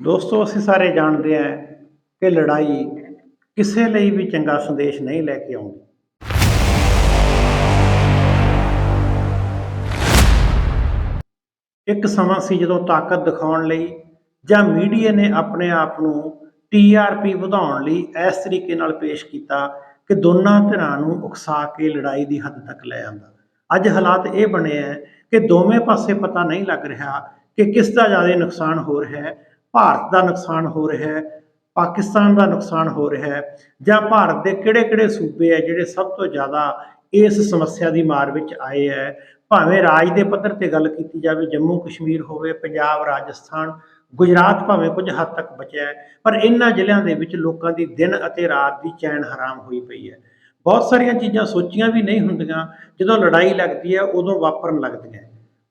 ਦੋਸਤੋ, ਅਸੀਂ ਸਾਰੇ ਜਾਣਦੇ ਹਾਂ ਕਿ ਲੜਾਈ ਕਿਸੇ ਲਈ ਵੀ ਚੰਗਾ ਸੰਦੇਸ਼ ਨਹੀਂ ਲੈ ਕੇ ਆਉਂਦੀ। ਇੱਕ ਸਮਾਂ ਸੀ ਜਦੋਂ ਤਾਕਤ ਦਿਖਾਉਣ ਲਈ ਜਾਂ ਮੀਡੀਆ ਨੇ ਆਪਣੇ ਆਪ ਨੂੰ ਟੀਆਰਪੀ ਵਧਾਉਣ ਲਈ ਇਸ ਤਰੀਕੇ ਨਾਲ ਪੇਸ਼ ਕੀਤਾ ਕਿ ਦੋਨਾਂ ਧਿਰਾਂ ਨੂੰ ਉਕਸਾ ਕੇ ਲੜਾਈ ਦੀ ਹੱਦ ਤੱਕ ਲੈ ਆਂਦਾ ਅੱਜ ਹਾਲਾਤ ਇਹ ਬਣੇ ਹੈ ਕਿ ਦੋਵੇਂ ਪਾਸੇ ਪਤਾ ਨਹੀਂ ਲੱਗ ਰਿਹਾ ਕਿ ਕਿਸ ਦਾ ਜ਼ਿਆਦਾ ਨੁਕਸਾਨ ਹੋ ਰਿਹਾ ਹੈ ਭਾਰਤ ਦਾ ਨੁਕਸਾਨ ਹੋ ਰਿਹਾ ਹੈ, ਪਾਕਿਸਤਾਨ ਦਾ ਨੁਕਸਾਨ ਹੋ ਰਿਹਾ ਹੈ, ਜਾਂ ਭਾਰਤ ਦੇ ਕਿਹੜੇ-ਕਿਹੜੇ ਸੂਬੇ ਹੈ ਜਿਹੜੇ ਸਭ ਤੋਂ ਜ਼ਿਆਦਾ ਇਸ ਸਮੱਸਿਆ ਦੀ ਮਾਰ ਵਿੱਚ ਆਏ ਹੈ? ਭਾਵੇਂ ਰਾਜ ਦੇ ਪੱਧਰ ਤੇ ਗੱਲ ਕੀਤੀ ਜਾਵੇ, ਜੰਮੂ ਕਸ਼ਮੀਰ ਹੋਵੇ, ਪੰਜਾਬ, ਰਾਜਸਥਾਨ, ਗੁਜਰਾਤ ਭਾਵੇਂ ਕੁਝ ਹੱਦ ਤੱਕ ਬਚਿਆ ਪਰ ਇਹਨਾਂ ਜ਼ਿਲ੍ਹਿਆਂ ਦੇ ਵਿੱਚ ਲੋਕਾਂ ਦੀ ਦਿਨ ਅਤੇ ਰਾਤ ਦੀ ਚੈਨ ਹਰਾਮ ਹੋਈ ਪਈ ਹੈ। ਬਹੁਤ ਸਾਰੀਆਂ ਚੀਜ਼ਾਂ ਸੋਚੀਆਂ ਵੀ ਨਹੀਂ ਹੁੰਦੀਆਂ, ਜਦੋਂ ਲੜਾਈ ਲੱਗਦੀ ਹੈ ਉਦੋਂ ਵਾਪਰਨ ਲੱਗਦੀਆਂ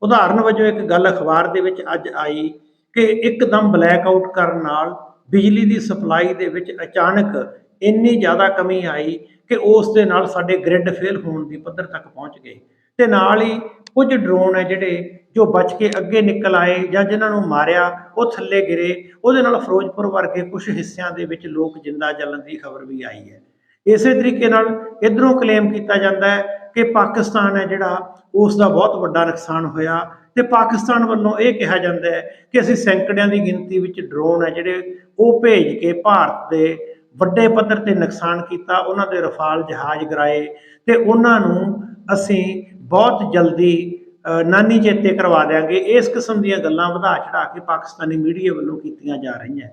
ਉਦਾਹਰਨ ਵਜੋਂ ਇੱਕ ਗੱਲ ਅਖਬਾਰ ਦੇ ਵਿੱਚ ਅੱਜ ਆਈ ਕਿ ਇੱਕਦਮ ਬਲੈਕ ਆਊਟ ਕਰਨ ਨਾਲ ਬਿਜਲੀ ਦੀ ਸਪਲਾਈ ਦੇ ਵਿੱਚ ਅਚਾਨਕ ਇੰਨੀ ਜ਼ਿਆਦਾ ਕਮੀ ਆਈ ਕਿ ਉਸ ਦੇ ਨਾਲ ਸਾਡੇ ਗ੍ਰਿਡ ਫੇਲ ਹੋਣ ਦੀ ਪੱਧਰ ਤੱਕ ਪਹੁੰਚ ਗਏ। ਤੇ ਨਾਲ ਹੀ ਕੁਝ ਡਰੋਨ ਹੈ ਜਿਹੜੇ ਜੋ ਬਚ ਕੇ ਅੱਗੇ ਨਿਕਲ ਆਏ ਜਾਂ ਜਿਨ੍ਹਾਂ ਨੂੰ ਮਾਰਿਆ, ਉਹ ਥੱਲੇ ਗਿਰੇ। ਉਹਦੇ ਨਾਲ ਫਿਰੋਜ਼ਪੁਰ ਵਰਗੇ ਕੁਝ ਹਿੱਸਿਆਂ ਦੇ ਵਿੱਚ ਲੋਕ ਜਿੰਦਾ ਜਲਣ ਦੀ ਖਬਰ ਵੀ ਆਈ ਹੈ। ਇਸੇ ਤਰੀਕੇ ਨਾਲ ਇਧਰੋਂ ਕਲੇਮ ਕੀਤਾ ਜਾਂਦਾ ਹੈ ਕਿ ਪਾਕਿਸਤਾਨ ਹੈ ਜਿਹੜਾ, ਉਸ ਦਾ ਬਹੁਤ ਵੱਡਾ ਨੁਕਸਾਨ ਹੋਇਆ। ਤੇ ਪਾਕਿਸਤਾਨ ਵੱਲੋਂ ਇਹ ਕਿਹਾ ਜਾਂਦਾ ਹੈ ਕਿ ਅਸੀਂ ਸੈਂਕੜਿਆਂ ਦੀ ਗਿਣਤੀ ਵਿੱਚ ਡਰੋਨ ਹੈ ਜਿਹੜੇ ਉਹ ਭੇਜ ਕੇ ਭਾਰਤ ਦੇ ਵੱਡੇ ਪੱਧਰ ਤੇ ਨੁਕਸਾਨ ਕੀਤਾ, ਉਹਨਾਂ ਦੇ ਰਫਾਲ ਜਹਾਜ਼ ਗਰਾਏ ਤੇ ਉਹਨਾਂ ਨੂੰ ਅਸੀਂ ਬਹੁਤ ਜਲਦੀ ਨਾਨੀ ਚੇਤੇ ਕਰਵਾ ਦਿਆਂਗੇ। ਇਸ ਕਿਸਮ ਦੀਆਂ ਗੱਲਾਂ ਵਧਾ ਚੜਾ ਕੇ ਪਾਕਿਸਤਾਨੀ ਮੀਡੀਆ ਵੱਲੋਂ ਕੀਤੀਆਂ ਜਾ ਰਹੀਆਂ।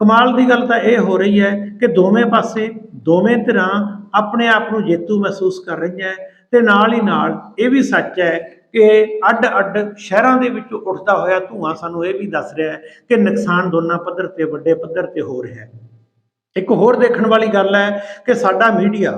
ਕਮਾਲ ਦੀ ਗੱਲ ਤਾਂ ਇਹ ਹੋ ਰਹੀ ਹੈ ਕਿ ਦੋਵੇਂ ਪਾਸੇ, ਦੋਵੇਂ ਧਿਰਾਂ ਆਪਣੇ ਆਪ ਨੂੰ ਜੇਤੂ ਮਹਿਸੂਸ ਕਰ ਰਹੀਆਂ ਤੇ ਨਾਲ ਹੀ ਨਾਲ ਇਹ ਵੀ ਸੱਚ ਹੈ ਕਿ ਅੱਡ-ਅੱਡ ਸ਼ਹਿਰਾਂ ਦੇ ਵਿੱਚੋਂ ਉੱਠਦਾ ਹੋਇਆ ਧੂਆਂ ਸਾਨੂੰ ਇਹ ਵੀ ਦੱਸ ਰਿਹਾ ਹੈ ਕਿ ਨੁਕਸਾਨ ਦੋਨਾਂ ਪੱਧਰ ਤੇ ਵੱਡੇ ਪੱਧਰ ਤੇ ਹੋ ਰਿਹਾ ਹੈ। ਇੱਕ ਹੋਰ ਦੇਖਣ ਵਾਲੀ ਗੱਲ ਹੈ ਕਿ ਸਾਡਾ ਮੀਡੀਆ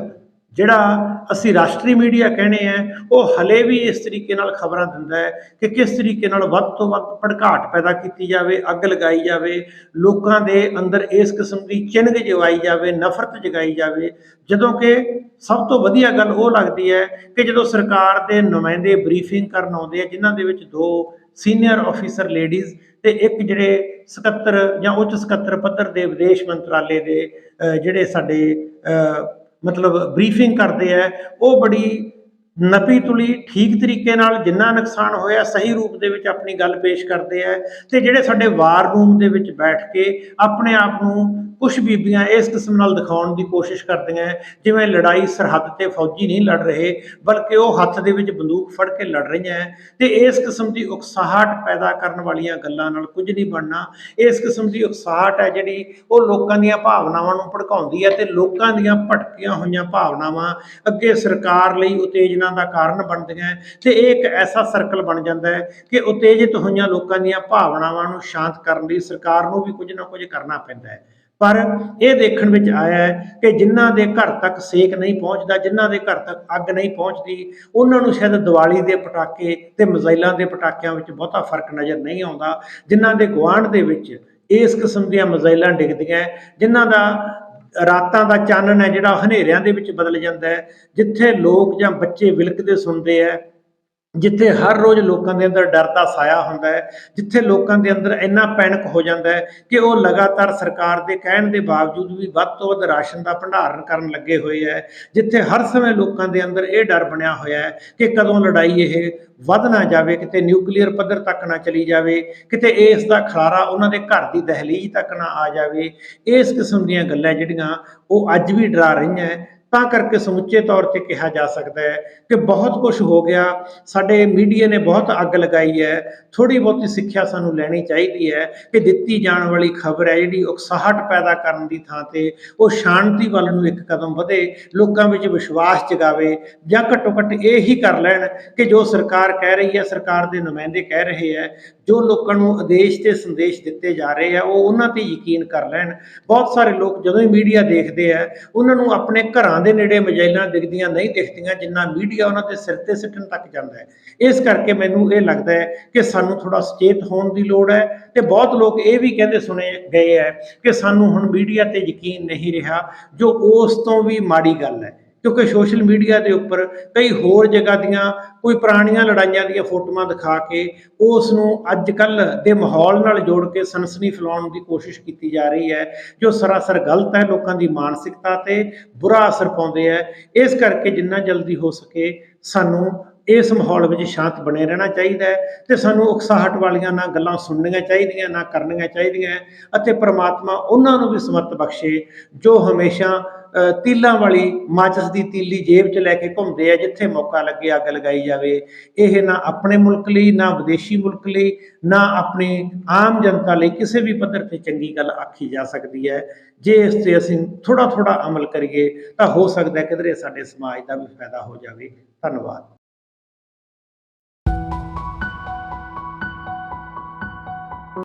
ਜਿਹੜਾ ਅਸੀਂ ਰਾਸ਼ਟਰੀ ਮੀਡੀਆ ਕਹਿੰਦੇ ਆ ਉਹ ਹਲੇ ਵੀ ਇਸ ਤਰੀਕੇ ਨਾਲ ਖਬਰਾਂ ਦਿੰਦਾ ਹੈ ਕਿ ਕਿਸ ਤਰੀਕੇ ਨਾਲ ਵੱਧ ਤੋਂ ਵੱਧ ਭੜਕਾਟ ਪੈਦਾ ਕੀਤੀ ਜਾਵੇ, ਅੱਗ ਲਗਾਈ ਜਾਵੇ, ਲੋਕਾਂ ਦੇ ਅੰਦਰ ਇਸ ਕਿਸਮ ਦੀ ਚਿੰਨ੍ਹ ਜਵਾਈ ਜਾਵੇ, ਨਫ਼ਰਤ ਜਗਾਈ ਜਾਵੇ। ਜਦੋਂ ਕਿ ਸਭ ਤੋਂ ਵਧੀਆ ਗੱਲ ਉਹ ਲੱਗਦੀ ਹੈ ਕਿ ਜਦੋਂ ਸਰਕਾਰ ਦੇ ਨੁਮਾਇੰਦੇ ਬਰੀਫਿੰਗ ਕਰਨ ਆਉਂਦੇ ਆ, ਜਿਨ੍ਹਾਂ ਦੇ ਵਿੱਚ ਦੋ ਸੀਨੀਅਰ ਆਫੀਸਰ ਲੇਡੀਜ਼ ਤੇ ਇੱਕ ਜਿਹੜੇ ਸਕੱਤਰ ਜਾਂ ਉੱਚ ਸਕੱਤਰ ਪੱਧਰ ਦੇ ਵਿਦੇਸ਼ ਮੰਤਰਾਲੇ ਦੇ ਜਿਹੜੇ ਸਾਡੇ ਮਤਲਬ ਬਰੀਫਿੰਗ ਕਰਦੇ ਆ ਉਹ ਬੜੀ ਨਪੀ ਤੁਲੀ ਠੀਕ ਤਰੀਕੇ ਨਾਲ ਜਿੰਨਾ ਨੁਕਸਾਨ ਹੋਇਆ, ਸਹੀ ਰੂਪ ਦੇ ਵਿੱਚ ਆਪਣੀ ਗੱਲ ਪੇਸ਼ ਕਰਦੇ ਆ ਤੇ ਜਿਹੜੇ ਸਾਡੇ ਵਾਰ ਰੂਮ ਦੇ ਵਿੱਚ ਬੈਠ ਕੇ ਆਪਣੇ ਆਪ ਨੂੰ ਕੁਝ ਬੀਬੀਆਂ ਇਸ ਕਿਸਮ ਨਾਲ ਦਿਖਾਉਣ ਦੀ ਕੋਸ਼ਿਸ਼ ਕਰਦੀਆਂ ਜਿਵੇਂ ਲੜਾਈ ਸਰਹੱਦ ਤੇ ਫੌਜੀ ਨਹੀਂ ਲੜ ਰਹੇ, ਬਲਕਿ ਉਹ ਹੱਥ ਦੇ ਵਿੱਚ ਬੰਦੂਕ ਫੜ ਕੇ ਲੜ ਰਹੀਆਂ ਤੇ ਇਸ ਕਿਸਮ ਦੀ ਉਕਸਾਹਟ ਪੈਦਾ ਕਰਨ ਵਾਲੀਆਂ ਗੱਲਾਂ ਨਾਲ ਕੁਝ ਨਹੀਂ ਬਣਨਾ। ਇਸ ਕਿਸਮ ਦੀ ਉਕਸਾਹਟ ਹੈ ਜਿਹੜੀ ਉਹ ਲੋਕਾਂ ਦੀਆਂ ਭਾਵਨਾਵਾਂ ਨੂੰ ਭੜਕਾਉਂਦੀ ਹੈ ਤੇ ਲੋਕਾਂ ਦੀਆਂ ਭਟਕੀਆਂ ਹੋਈਆਂ ਭਾਵਨਾਵਾਂ ਅੱਗੇ ਸਰਕਾਰ ਲਈ ਉਤੇਜਨਾ ਦਾ ਕਾਰਨ ਬਣਦੀਆਂ ਤੇ ਇਹ ਇੱਕ ਐਸਾ ਸਰਕਲ ਬਣ ਜਾਂਦਾ ਹੈ ਕਿ ਉਤੇਜਿਤ ਹੋਈਆਂ ਲੋਕਾਂ ਦੀਆਂ ਭਾਵਨਾਵਾਂ ਨੂੰ ਸ਼ਾਂਤ ਕਰਨ ਲਈ ਸਰਕਾਰ ਨੂੰ ਵੀ ਕੁਝ ਨਾ ਕੁਝ ਕਰਨਾ ਪੈਂਦਾ ਹੈ। ਪਰ ਇਹ ਦੇਖਣ ਵਿੱਚ ਆਇਆ ਹੈ ਕਿ ਜਿਨ੍ਹਾਂ ਦੇ ਘਰ ਤੱਕ ਸੇਕ ਨਹੀਂ ਪਹੁੰਚਦਾ ਜਿਨ੍ਹਾਂ ਦੇ ਘਰ ਤੱਕ ਅੱਗ ਨਹੀਂ ਪਹੁੰਚਦੀ ਉਹਨਾਂ ਨੂੰ ਸ਼ਾਇਦ ਦੀਵਾਲੀ ਦੇ ਪਟਾਕੇ ਤੇ ਮਜ਼ਾਈਲਾਂ ਦੇ ਪਟਾਕਿਆਂ ਵਿੱਚ ਬਹੁਤਾ ਫ਼ਰਕ ਨਜ਼ਰ ਨਹੀਂ ਆਉਂਦਾ। ਜਿਨ੍ਹਾਂ ਦੇ ਗੁਆਂਢ ਦੇ ਵਿੱਚ ਇਸ ਕਿਸਮ ਦੀਆਂ ਮਜ਼ਾਈਲਾਂ ਡਿੱਗਦੀਆਂ ਹੈ, ਜਿਨ੍ਹਾਂ ਦਾ ਰਾਤਾਂ ਦਾ ਚਾਨਣ ਹੈ ਜਿਹੜਾ ਹਨੇਰਿਆਂ ਦੇ ਵਿੱਚ ਬਦਲ ਜਾਂਦਾ ਹੈ, ਜਿੱਥੇ ਲੋਕ ਜਾਂ ਬੱਚੇ ਵਿਲਕਦੇ ਸੁਣਦੇ ਹੈ ਜਿੱਥੇ ਹਰ ਰੋਜ਼ ਲੋਕਾਂ ਦੇ ਅੰਦਰ ਡਰ ਦਾ ਸਾਇਆ ਹੁੰਦਾ ਹੈ, ਜਿੱਥੇ ਲੋਕਾਂ ਦੇ ਅੰਦਰ ਇੰਨਾ ਪੈਨਿਕ ਹੋ ਜਾਂਦਾ ਹੈ ਕਿ ਉਹ ਲਗਾਤਾਰ ਸਰਕਾਰ ਦੇ ਕਹਿਣ ਦੇ ਬਾਵਜੂਦ ਵੀ ਵੱਧ ਤੋਂ ਵੱਧ ਰਾਸ਼ਨ ਦਾ ਭੰਡਾਰਨ ਕਰਨ ਲੱਗੇ ਹੋਏ ਹੈ, ਜਿੱਥੇ ਹਰ ਸਮੇਂ ਲੋਕਾਂ ਦੇ ਅੰਦਰ ਇਹ ਡਰ ਬਣਿਆ ਹੋਇਆ ਹੈ ਕਿ ਕਦੋਂ ਲੜਾਈ ਇਹ ਵੱਧ ਨਾ ਜਾਵੇ, ਕਿਤੇ ਨਿਊਕਲੀਅਰ ਪੱਧਰ ਤੱਕ ਨਾ ਚਲੀ ਜਾਵੇ, ਕਿਤੇ ਇਸ ਦਾ ਖਲਾਰਾ ਉਹਨਾਂ ਦੇ ਘਰ ਦੀ ਦਹਲੀਜ਼ ਤੱਕ ਨਾ ਆ ਜਾਵੇ, ਇਸ ਕਿਸਮ ਦੀਆਂ ਗੱਲਾਂ ਜਿਹੜੀਆਂ ਉਹ ਅੱਜ ਵੀ ਡਰਾ ਰਹੀਆਂ ਤਾਂ ਕਰਕੇ ਸਮੁੱਚੇ ਤੌਰ ਤੇ ਕਿਹਾ ਜਾ ਸਕਦਾ ਹੈ ਕਿ ਬਹੁਤ ਕੁਝ ਹੋ ਗਿਆ। ਸਾਡੇ ਮੀਡੀਆ ਨੇ ਬਹੁਤ ਅੱਗ ਲਗਾਈ ਹੈ। ਥੋੜੀ ਬਹੁਤੀ ਸਿੱਖਿਆ ਸਾਨੂੰ ਲੈਣੀ ਚਾਹੀਦੀ ਹੈ ਕਿ ਦਿੱਤੀ ਜਾਣ ਵਾਲੀ ਖਬਰ ਹੈ ਜਿਹੜੀ ਉਕਸਾਹਟ ਪੈਦਾ ਕਰਨ ਦੀ ਥਾਂ ਤੇ ਉਹ ਸ਼ਾਂਤੀ ਵੱਲ ਨੂੰ ਇੱਕ ਕਦਮ ਵਧੇ, ਲੋਕਾਂ ਵਿੱਚ ਵਿਸ਼ਵਾਸ ਜਗਾਵੇ ਜਾਂ ਘੱਟੋ ਘੱਟ ਇਹ ਹੀ ਕਰ ਲੈਣ ਕਿ ਜੋ ਸਰਕਾਰ ਕਹਿ ਰਹੀ ਹੈ, ਸਰਕਾਰ ਦੇ ਨੁਮਾਇੰਦੇ ਕਹਿ ਰਹੇ ਹੈ, ਜੋ ਲੋਕਾਂ ਨੂੰ ਆਦੇਸ਼ ਤੇ ਸੰਦੇਸ਼ ਦਿੱਤੇ ਜਾ ਰਹੇ ਆ ਉਹ ਉਹਨਾਂ ਤੇ ਯਕੀਨ ਕਰ ਲੈਣ। ਬਹੁਤ ਸਾਰੇ ਲੋਕ ਜਦੋਂ ਹੀ ਮੀਡੀਆ ਦੇਖਦੇ ਆ ਉਹਨਾਂ ਨੂੰ ਆਪਣੇ ਘਰਾਂ ਦੇ ਨੇੜੇ ਮਜਾਇਲਾਂ ਦਿਖਦੀਆਂ ਨਹੀਂ ਦਿਖਦੀਆਂ, ਜਿੰਨਾ ਮੀਡੀਆ ਉਹਨਾਂ ਦੇ ਸਿਰ ਤੇ ਸਿੱਟਣ ਤੱਕ ਜਾਂਦਾ ਹੈ। ਇਸ ਕਰਕੇ ਮੈਨੂੰ ਇਹ ਲੱਗਦਾ ਹੈ ਕਿ ਸਾਨੂੰ ਥੋੜਾ ਸੁਚੇਤ ਹੋਣ ਦੀ ਲੋੜ ਹੈ ਤੇ ਬਹੁਤ ਲੋਕ ਇਹ ਵੀ ਕਹਿੰਦੇ ਸੁਣੇ ਗਏ ਹੈ ਕਿ ਸਾਨੂੰ ਹੁਣ ਮੀਡੀਆ ਤੇ ਯਕੀਨ ਨਹੀਂ ਰਿਹਾ, ਜੋ ਉਸ ਤੋਂ ਵੀ ਮਾੜੀ ਗੱਲ ਹੈ। ਕਿਉਂਕਿ ਸੋਸ਼ਲ ਮੀਡੀਆ ਦੇ ਉੱਪਰ ਕਈ ਹੋਰ ਜਗ੍ਹਾ ਦੀਆਂ ਕੋਈ ਪੁਰਾਣੀਆਂ ਲੜਾਈਆਂ ਦੀਆਂ ਫੋਟੋਆਂ ਦਿਖਾ ਕੇ ਉਸ ਨੂੰ ਅੱਜ ਕੱਲ ਦੇ ਮਾਹੌਲ ਨਾਲ ਜੋੜ ਕੇ ਸਨਸਨੀ ਫੈਲਾਉਣ ਦੀ ਕੋਸ਼ਿਸ਼ ਕੀਤੀ ਜਾ ਰਹੀ ਹੈ, ਜੋ ਸਰਾਸਰ ਗਲਤ ਹੈ ਲੋਕਾਂ ਦੀ ਮਾਨਸਿਕਤਾ ਤੇ ਬੁਰਾ ਅਸਰ ਪਾਉਂਦੇ ਹੈ। ਇਸ ਕਰਕੇ ਜਿੰਨਾ ਜਲਦੀ ਹੋ ਸਕੇ ਸਾਨੂੰ ਇਸ ਮਾਹੌਲ ਵਿੱਚ ਸ਼ਾਂਤ ਬਣੇ ਰਹਿਣਾ ਚਾਹੀਦਾ ਹੈ ਤੇ ਸਾਨੂੰ ਉਕਸਾਹਟ ਵਾਲੀਆਂ ਨਾ ਗੱਲਾਂ ਸੁਣਨੀਆਂ ਚਾਹੀਦੀਆਂ, ਨਾ ਕਰਨੀਆਂ ਚਾਹੀਦੀਆਂ ਅਤੇ ਪ੍ਰਮਾਤਮਾ ਉਹਨਾਂ ਨੂੰ ਵੀ ਸਮਰਥ ਬਖਸ਼ੇ, ਜੋ ਹਮੇਸ਼ਾ ਤੀਲਾਂ ਵਾਲੀ ਮਾਚਸ ਦੀ ਤੀਲੀ ਜੇਬ 'ਚ ਲੈ ਕੇ ਘੁੰਮਦੇ ਆ, ਜਿੱਥੇ ਮੌਕਾ ਲੱਗੇ ਅੱਗ ਲਗਾਈ ਜਾਵੇ। ਇਹ ਨਾ ਆਪਣੇ ਮੁਲਕ ਲਈ, ਨਾ ਵਿਦੇਸ਼ੀ ਮੁਲਕ ਲਈ, ਨਾ ਆਪਣੀ ਆਮ ਜਨਤਾ ਲਈ ਕਿਸੇ ਵੀ ਪੱਧਰ ਤੇ ਚੰਗੀ ਗੱਲ ਆਖੀ ਜਾ ਸਕਦੀ ਹੈ। ਜੇ ਇਸ ਤੇ ਅਸੀਂ ਥੋੜਾ ਥੋੜਾ ਅਮਲ ਕਰੀਏ, ਤਾਂ ਹੋ ਸਕਦਾ ਕਿਧਰੇ ਸਾਡੇ ਸਮਾਜ ਦਾ ਵੀ ਫਾਇਦਾ ਹੋ ਜਾਵੇ। ਧੰਨਵਾਦ।